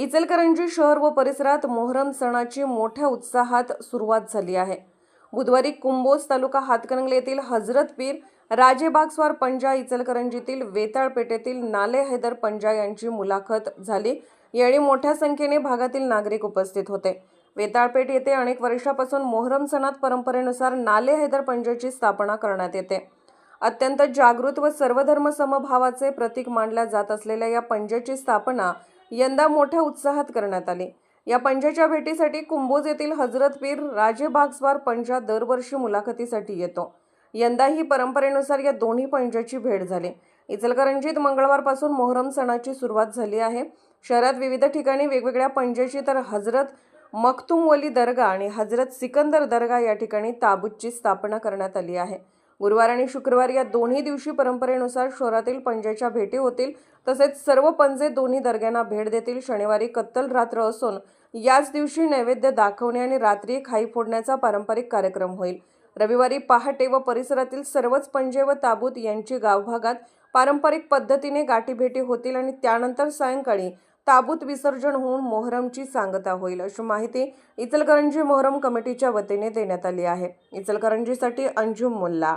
इचलकरंजी शहर व परिसरात मोहरम सणाची मोठ्या उत्साहात सुरुवात झाली आहे. बुधवारी कुंभोज तालुका हातकणंगले येथील हजरत पीर राजेबागस्वार पंजा इचलकरंजीतील वेताळ पेठेतील नाले हैदर पंजा यांची मुलाखत झाली. यावेळी मोठ्या संख्येने भागातील नागरिक उपस्थित होते. वेताळपेठ येथे अनेक वर्षापासून मोहरम सणात परंपरेनुसार नाले हैदर पंजाची स्थापना करण्यात येते. अत्यंत जागृत व सर्वधर्म समभावाचे प्रतीक मानल्या जात असलेल्या या पंजाची स्थापना यंदा मोठ्या उत्साहात करण्यात आले. या पंजाच्या भेटीसाठी कुंभोज येथील हजरत पीर राजे बागस्वार पंजा दरवर्षी मुलाखतीसाठी येतो. यंदाही परंपरेनुसार या दोन्ही पंजाची भेट झाली. इचलकरंजीत मंगळवारपासून मोहरम सणाची सुरुवात झाली आहे. शहरात विविध ठिकाणी वेगवेगळ्या पंजाची तर हजरत मखतूम वली दर्गा आणि हजरत सिकंदर दर्गा या ठिकाणी ताबूतची स्थापना करण्यात आली आहे. गुरुवार आणि शुक्रवार या दोन्ही दिवशी परंपरेनुसार शहरातील पंजेच्या भेटी होतील. तसेच सर्व पंजे दोन्ही दर्ग्यांना भेट देतील. शनिवारी कत्तल रात्र असून याच दिवशी नैवेद्य दाखवणे आणि रात्री खाई फोडण्याचा पारंपरिक कार्यक्रम होईल. रविवारी पहाटे व परिसरातील सर्वच पंजे व ताबूत यांची गावभागात पारंपरिक पद्धतीने गाठीभेटी होतील आणि त्यानंतर सायंकाळी ताबूत विसर्जन होऊन मोहरमची सांगता होईल अशी माहिती इचलकरंजी मोहरम कमिटीच्या वतीने देण्यात आली आहे. इचलकरंजीसाठी अंजुम मुल्ला.